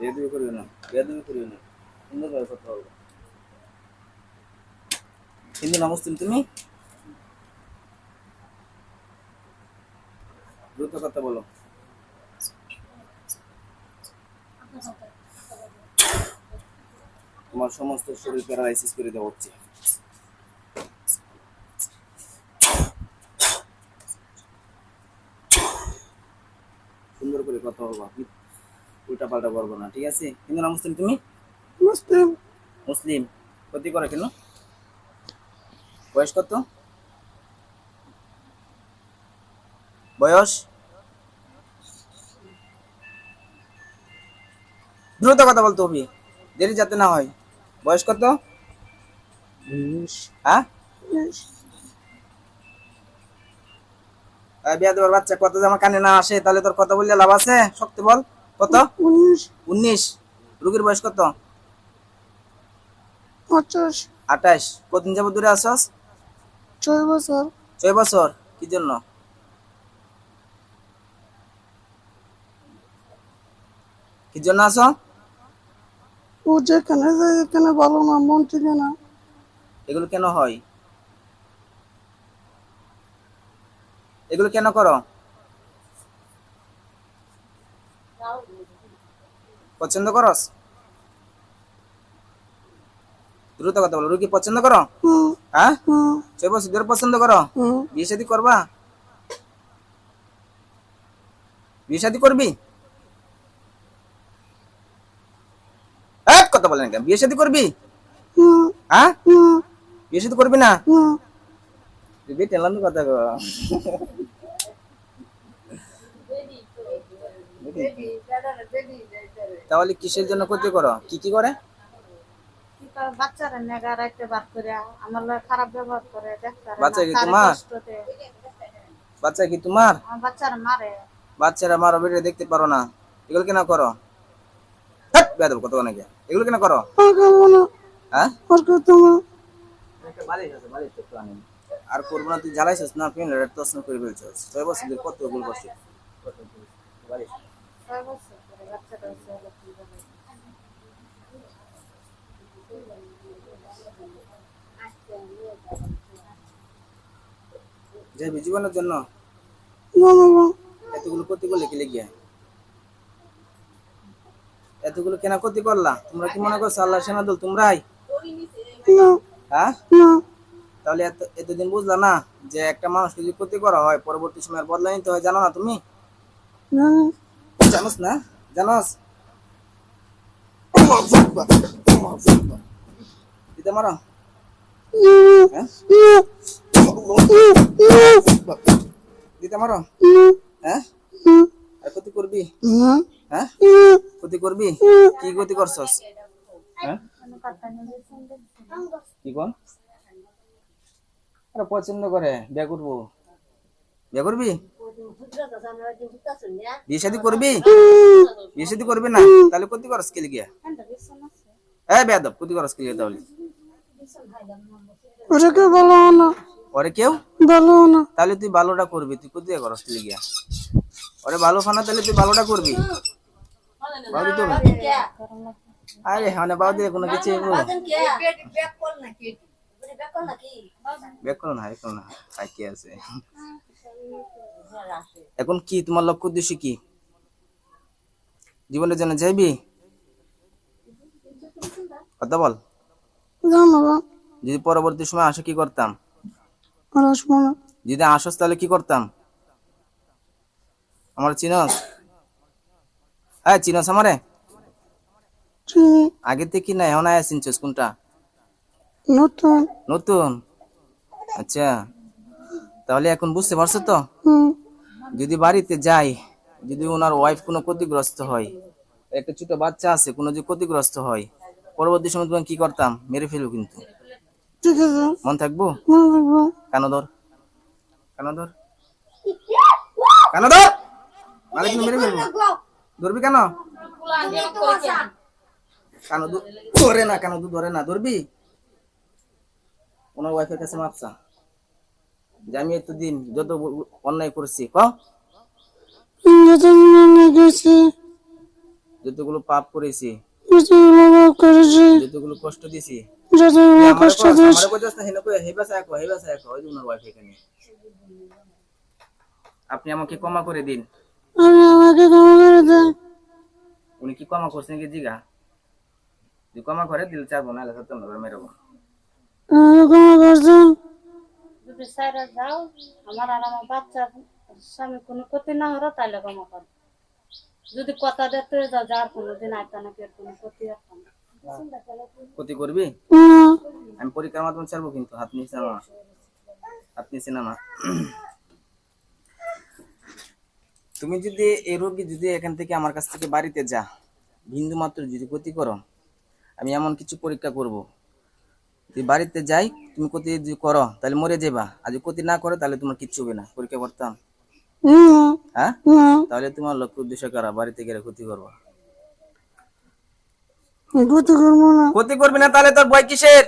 না না। হিন্দু না মুসলিম তুমি? দ্রুত কথা বলো। তোমার সমস্ত শরীর প্যারালাইসিস করে দেওয়া হচ্ছে। সুন্দর করে কথা বলব উল্টা পাল্টা করব না ঠিক আছে? হিন্দু না মুসলিম তুমি? মুসলিম। মুসলিম। ক্ষতি করে কেন? বয়স কত? বয়স? দ্রুত কথা বলতে হবে দেরি যাতে না হয়। বয়স কত? হ্যাঁ? বিয়া দেওয়ার বাচ্চা কত যে আমার কানে না আসে তাহলে তোর কথা বললে লাভ আছে? শক্তি বল। কত? উনিশ। উনিশ। রুগীর বয়স কত? পঞ্চাশ আঠাশ। কতদিন যাবত দূরে আসস ছয় বছর। ছয় বছর। কি জন্য? কি জন্য আসো ও যেখানে যায় এখানে ভালো না মন থেকে না। এগুলো কেন হয়? এগুলো কেন করো? পছন্দ করস? দ্রুত কথা বলো রুগী পছন্দ করো? হ্যাঁ? ছয় বছর ধরে পছন্দ করো? বিয়ে শাদি করবা? বিয়ে শাদি করবি? এক কথা বলেন কেন? বিয়ে শাদি করবি? হ্যাঁ? বিয়ে শাদি করবি না? তুই টেলাম কথা কো তাহলে কিসের জন্য ক্ষতি করো? কি কি করে? বাচ্চারা নেগা রাখতে বার করে আমার খারাপ ব্যবহার করে বাচ্চা কি তোমার? বাচ্চা কি তোমার? বাচ্চারা মারে। বাচ্চারা মারো বেড়ে দেখতে পারো না। এগুলো কেন করো? কত নাকি এগুলো কেন করো? আর করব না। হ্যাঁ? আর করব না তুই জ্বালাইছিস না পেন তসন করে ফেলছিস। ছয় বছর কত ভুল করছিস ছয় বছর করে বাচ্চাটা হচ্ছে হলো কি বলে। জীবনের জন্য এতগুলো ক্ষতি করলে কি লেগে এতগুলো কেনা ক্ষতি করলা? তোমরা কি মনে করছ আল্লাহ তোমরাই? হ্যাঁ? তাহলে এত এতদিন বুঝলা না যে একটা মানুষকে যদি ক্ষতি করা হয় পরবর্তী সময় বদলা নিতে হয় জানো না তুমি? জানোস না? জানোস? দিতে মারো। হ্যাঁ? দিতে মারো। হ্যাঁ? আর ক্ষতি করবি? হ্যাঁ? ক্ষতি করবি? কি ক্ষতি করছস? হ্যাঁ? কি কোন? আরে পছন্দ করে বিয়ে করব। বিয়ে করবি? বিয়ে শাদি করবি? বিয়ে শাদি করবি না? তাহলে ক্ষতি করস কে গিয়া? হ্যাঁ বেয়াদব ক্ষতি করস কে তাহলে? ওটা কেউ ভালো না। ওরে কেউ? ভালো না। তাহলে তুই ভালোটা করবি তুই ক্ষতি করস কে গিয়া? ওরে ভালো ফানা তাহলে তুই ভালোটা করবি? বাউদি তো? আরে মানে বাউদি কোনো কিছু বেক করো না এখন না আর কি আছে? এখন কি তোমার লক্ষ্য উদ্দেশ্য কি? জীবনের জন্য যাইবি কথা বল। যদি পরবর্তী সময় আসো কি করতাম? যদি আসস তাহলে কি করতাম? আমার চিনস? হ্যাঁ চিনস আমারে? আগে থেকে না এখন আয়া চিনছস কোনটা? নতুন। নতুন? আচ্ছা। তাহলে এখন বুঝতে পারছ তো? যদি বাড়িতে যাই যদি ওনার ওয়াইফ কোনো ক্ষতিগ্রস্ত হয় একটা ছোট বাচ্চা আছে কোনো যদি ক্ষতিগ্রস্ত হয় পরবর্তী সময় তোমাকে কি করতাম? মেরে ফেলব কিন্তু। মন থাকব? কানো ধর। কানো ধর। কানো ধর! মেরে ফেলব। ধরবি কেন? কানো ধরে না কানো ধরে না। ধরবি? ওনার ওয়াইফের কাছে মাপসা যে আমি এতদিন যত অন্যায় করছি ক? যতগুলো পাপ করেছি। যতগুলো পাপ করেছি। যতগুলো কষ্ট দিছি যতগুলো কষ্ট। আপনি আমাকে ক্ষমা করে দিন। আমি আমাকে ক্ষমা করে দেন। উনি কি ক্ষমা করছেন কি জিগা? যদি ক্ষমা করে দিল সত্য না মেরবো ক্ষমা করছেন যাও, আমার আর আমার স্বামী কোনো ক্ষতি না হলো তাহলে যদি কথা দেখতে যাও, যার কোনো ক্ষতি ক্ষতি করবি? আমি পরীক্ষার মাধ্যমে ছাড়বো কিন্তু, হাত নিচে না। হাত তুমি যদি এই রোগী যদি এখান থেকে আমার কাছ থেকে বাড়িতে যা বিন্দু মাত্র যদি ক্ষতি করো, আমি এমন কিছু পরীক্ষা করব। যদি বাড়িতে যাই তুমি ক্ষতি যদি করো তাহলে মরে যাবা আর যদি ক্ষতি না করো তাহলে তোমার কিচ্ছু হবে না। পরীক্ষা করতাম হ্যাঁ? তাহলে তোমার লক্ষ্য উদ্দেশ্য করা? বাড়িতে গেলে ক্ষতি করবা। ক্ষতি করব না। তাহলে তোর ভয় কিসের?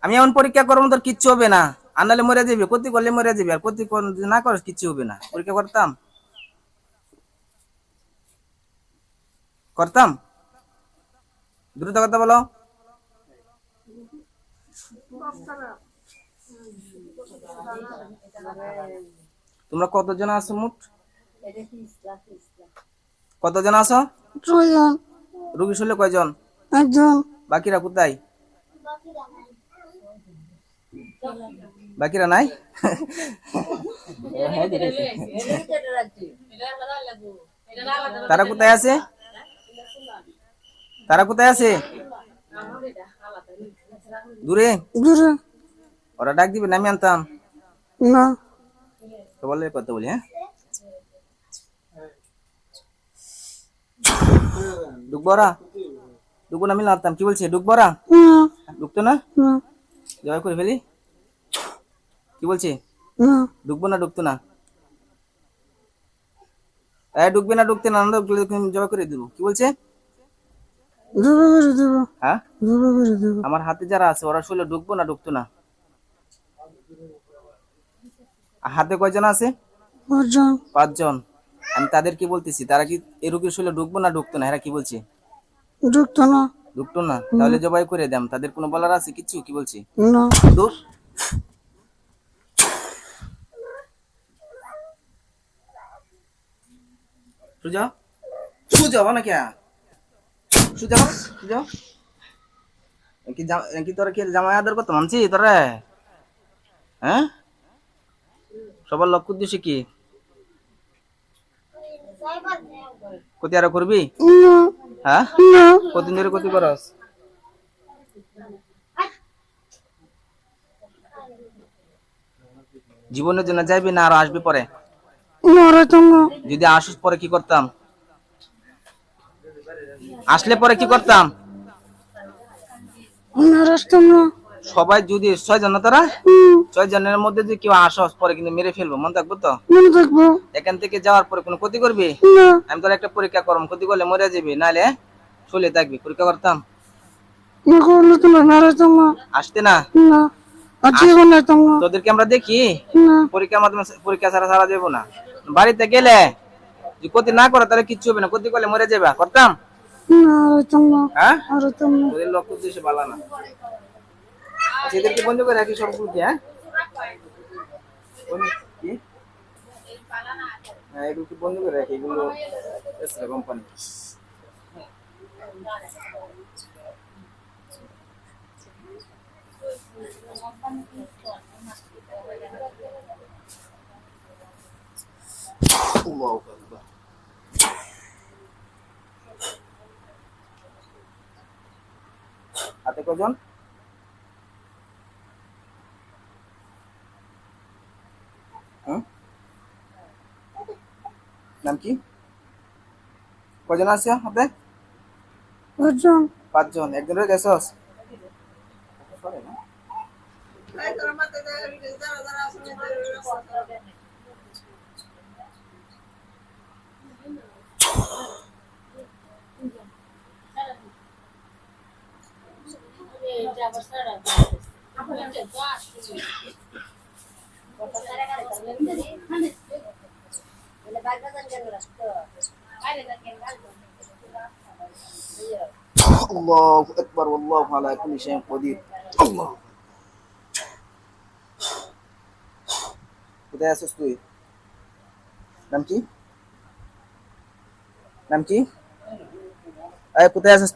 আমি এমন পরীক্ষা করব তোর কিচ্ছু হবে না। আর নাহলে মরে যাবি ক্ষতি করলে মরে যাবি আর ক্ষতি কর- না করিস কিচ্ছু হবে না। পরীক্ষা করতাম? করতাম? দ্রুত কথা বলো। তোমরা কতজন আছো মোট? কতজন আছো? ছয়জন। রুগী শুনলে কয়জন? একজন। বাকিরা কোথায়? বাকিরা নাই। তারা কোথায় আছে? তারা কোথায় আছে? দূরে? দূরে। ওরা ডাক দিবে না আমি আনতাম। না। তো বলে কথা বলি হ্যাঁ? ওরা? ঢুকবো না আমি আনতাম কি বলছে? ঢুকবো ওরা? না। জবাই করে ফেলি। কি বলছে? না। ঢুকবো না ঢুকতো না? ঢুকবে না ঢুকতে না করে দিব। কি বলছে? ধুবে করে দেবো হ্যাঁ? ধুবে করে দেবো আমার হাতে যারা আছে ওরা শুলে ঢুকবো না ঢুকতো না? হাতে কয়জন আছে? পাঁচজন। পাঁচজন। আমি তাদের কি বলতেছি? তারা কি এই রোগীর শুলে ঢুকবো না ঢুকতো না? এরা কি বলছে? ঢুকতো না। ঢুকতো না? তাহলে জবাই করে দেন। তাদের কোনো বলার আছে কিছু? কি বলছি? না। দূর। সুজা? সুজা না কে সুজা সুজা কি কি তোরা কি জামাই আদর করতে মানছি তোরা? হ্যাঁ? সবার লক্ষ্য উদ্দেশ্য কি? ক্ষতি আরও করবি? হ্যাঁ? কতদিন ধরে ক্ষতি করস? জীবনের জন্য যাইবি না আর আসবি পরে। যদি আসিস পরে কি করতাম? আসলে পরে কি করতাম? সবাই যদি ছয় জন তারা? ছয় জনের মধ্যে যদি কেউ আসস পরে কিন্তু মেরে ফেলব। মনে থাকব তো? এখান থেকে যাওয়ার পরে কোনো ক্ষতি করবি? আমি তোর একটা পরীক্ষা করম ক্ষতি করলে মরে যাবি নাহলে চলে থাকবি। পরীক্ষা করতাম? আসতে না? তোদেরকে আমরা দেখি? পরীক্ষার মাধ্যমে পরীক্ষা ছাড়া ছাড়া যাব না। বাড়িতে গেলে যদি ক্ষতি না করে তাহলে কিচ্ছু হবে না। ক্ষতি করলে মরে যাবে করতাম? হ্যাঁ? ওদের লক্ষ্য উদ্দেশ্য ভালো না। আচ্ছা, এদেরকে বন্ধ করে রাখি সবগুলোকে হ্যাঁ? হ্যাঁ এগুলোকে বন্ধ করে রাখি এগুলো কোম্পানি হাতে কজন নাম কি? কজন আছে হাতে পাঁচজন। পাঁচজন। একজনের গেছস সরে না الله أكبر والله على كل شيء قدير. الله. كده يا তুই نمتي؟ نمتي؟ أي كده يا আছিস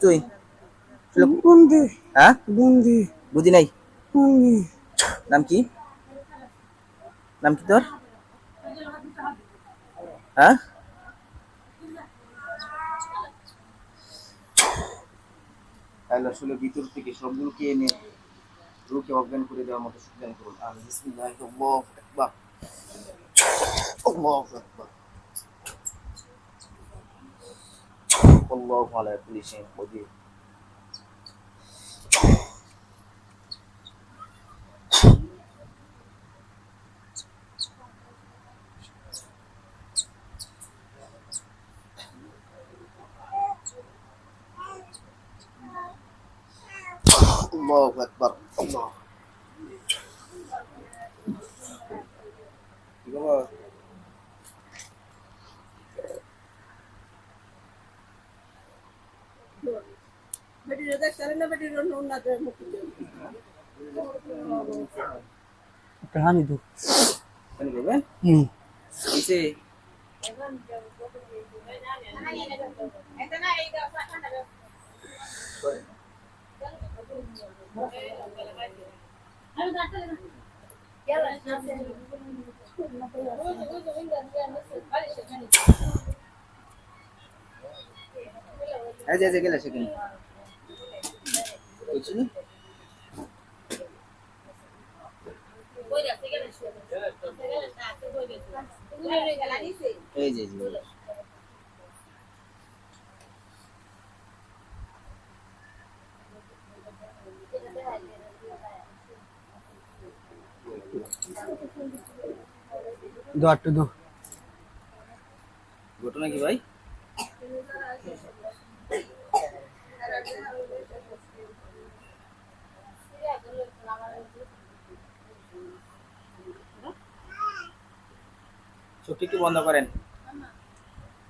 বন্দি। হ্যাঁ? বন্দি। বুঝি নাই? বন্দি। নাম কি? নাম কি তোর? হ্যাঁ? আল্লাহ আসলে ভিতর থেকে সবগুলোকে এনে রুকে অজ্ঞান করে দেওয়ার মতো সুজ্ঞান করুন। আমি বিসমিল্লাহ আল্লাহু আকবার। আল্লাহু আকবার। আল্লাহু আলা কুল্লি শাইইন কদির আল্লাহু আকবার আল্লাহ কি খবর? একটা হানি দু কেন করবেন হুম কিসে এই যে গেলে সেখানে বলছি এই যে। দু আটটু দু ঘটনা কি ভাই? চোখটি একটু বন্ধ করেন।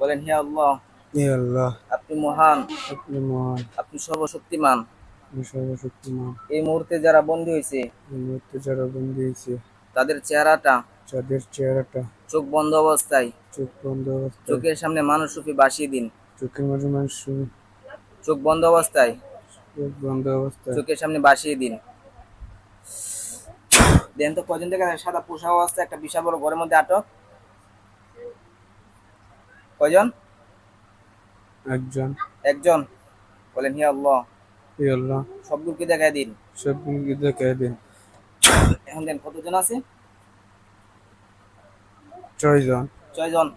বলেন হে আল্লাহ এ আল্লাহ আপনি মহান আপনি মহান আপনি সর্বশক্তিমান। আপনি সর্বশক্তিমান। এই মুহূর্তে যারা বন্দী হয়েছে এই মুহূর্তে যারা বন্দি হয়েছে তাদের চেহারাটা যাদের চেহারাটা। চোখ বন্ধ অবস্থায়। চোখ বন্ধ অবস্থায়। চোখের সামনে মানুষ রূপে বাসিয়ে দিন। চোখের মাঝে মানুষ চোখ বন্ধ অবস্থায়। চোখ বন্ধ অবস্থায়। চোখের সামনে বাসিয়ে দিন। দেন তো কজন থেকে সাদা পোশাক অবস্থায় একটা বিশাল বড় ঘরের মধ্যে আটক। কয়জন? একজন। একজন। বলেন হি আল্লাহ। এ আল্লাহ। সবগুলোকে দেখায় দিন। সবগুলোকে দেখাই দিন। এখন দেন কতজন আছে? ছয়জন। ছয়জন।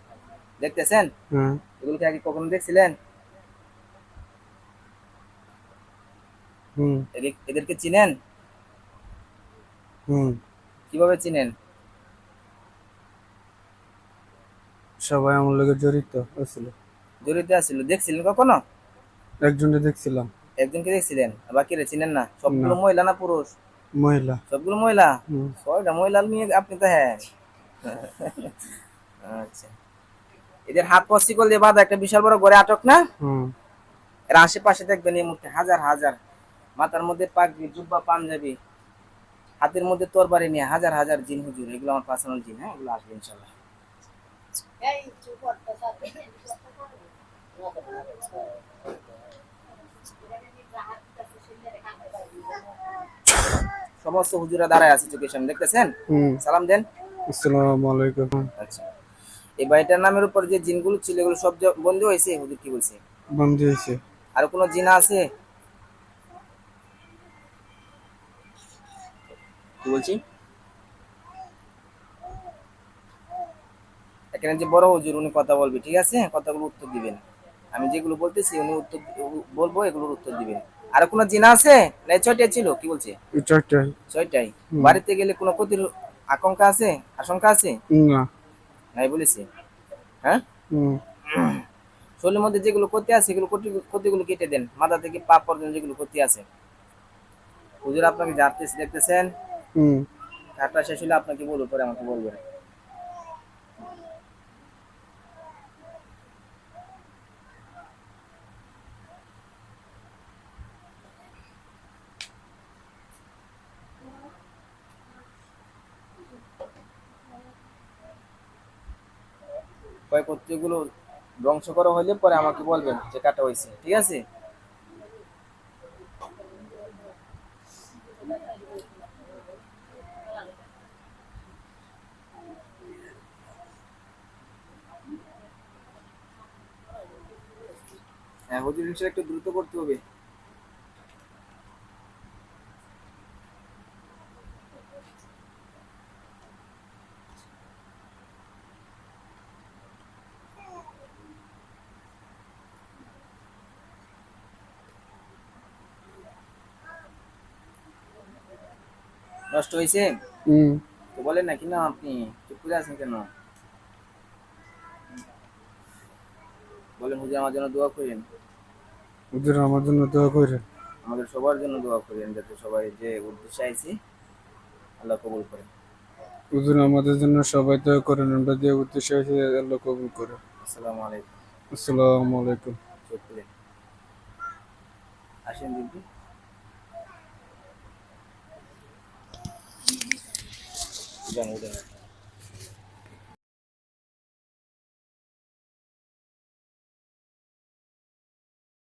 দেখতেছেন? হ্যাঁ। এগুলোকে আগে কখনো দেখছিলেন? হুম। এদেরকে চিনেন? হুম। কীভাবে চিনেন? সবাই আমার লোকের জড়িত আছিল। জড়িত আছিল। দেখছিলেন কখনো? একজনকে দেখছিলাম। একজনকে দেখছিলেন? আর বাকিরা চিনেন না? সবগুলো মহিলা না পুরুষ? মহিলা। সবগুলো মহিলা? ছয়টা মহিলা নিয়ে আপনি তো হ্যাঁ। আচ্ছা। এদের হাত দিয়ে বাঁধা একটা বিশাল বড় ঘরে আটক না? এর আশেপাশে দেখবেন এই মুহূর্তে হাজার হাজার। মাথার মধ্যে পাগড়ি জুব্বা পাঞ্জাবি। হাতের মধ্যে তরবারি নিয়ে হাজার হাজার জিন হুজুর। এগুলো আমার পার্সোনাল জিন হ্যাঁ? এগুলো আসবে ইনশাল্লাহ। সমস্ত হুজুরা দাঁড়ায় আছে চোখের সামনে দেখতেছেন? সালাম দেন। আসসালামু আলাইকুম। আচ্ছা। এই বাড়িটার নামের উপর যে জিনগুলো ছিল এগুলো সব বন্ধ হয়েছে? হুজুর কি বলছে? বন্দি হয়েছে। আর কোনো জিনা আছে? কি বলছি? এখানে যে বড় হুজুর উনি কথা বলবে ঠিক আছে? কথাগুলো উত্তর দিবেন। আমি যেগুলো বলতেছি উনি উত্তর বলব এগুলোর উত্তর দিবেন। আর কোনো জিনা আছে? না এই ছয়টাই ছিল কি বলছে? চারটায় ছয়টাই। বাড়িতে গেলে কোনো ক্ষতির আশঙ্কা আছে? আশঙ্কা আছে? না। নাই বলেছি। হ্যাঁ? শরীরের মধ্যে যেগুলো ক্ষতি আছে সেগুলো ক্ষতি- ক্ষতিগুলো কেটে দেন। মাথা থেকে পা পর্যন্ত যেগুলো ক্ষতি আছে। হুজুর আপনাকে জানতেছে দেখতেছেন? হুম। কাজটা শেষ হলে আপনাকে বলব পরে আমাকে বলবেন। ক্ষয়ক্ষতিগুলো ধ্বংস করা হলে পরে আমাকে বলবেন যে কাটা হয়েছে ঠিক আছে? হ্যাঁ হুজুর একটু দ্রুত করতে হবে। নষ্ট হয়েছে? হুম। তো বলেন না কি না আপনি? চুপ করে আছেন কেন? বলেন হুজুর আমার জন্য দোয়া করেন। হুজুর আমার জন্য দোয়া করে আমাদের সবার জন্য দোয়া করেন যাতে সবাই যে উদ্দেশ্যে আইছি আল্লাহ কবুল করে। হুজুর আমাদের জন্য সবাই দোয়া করেন আমরা যে উদ্দেশ্যে আছি আল্লাহ কবুল করে। আসসালামু আলাইকুম। আসসালামু আলাইকুম। চোখ খুলে আসেন দিদি যান উঠেন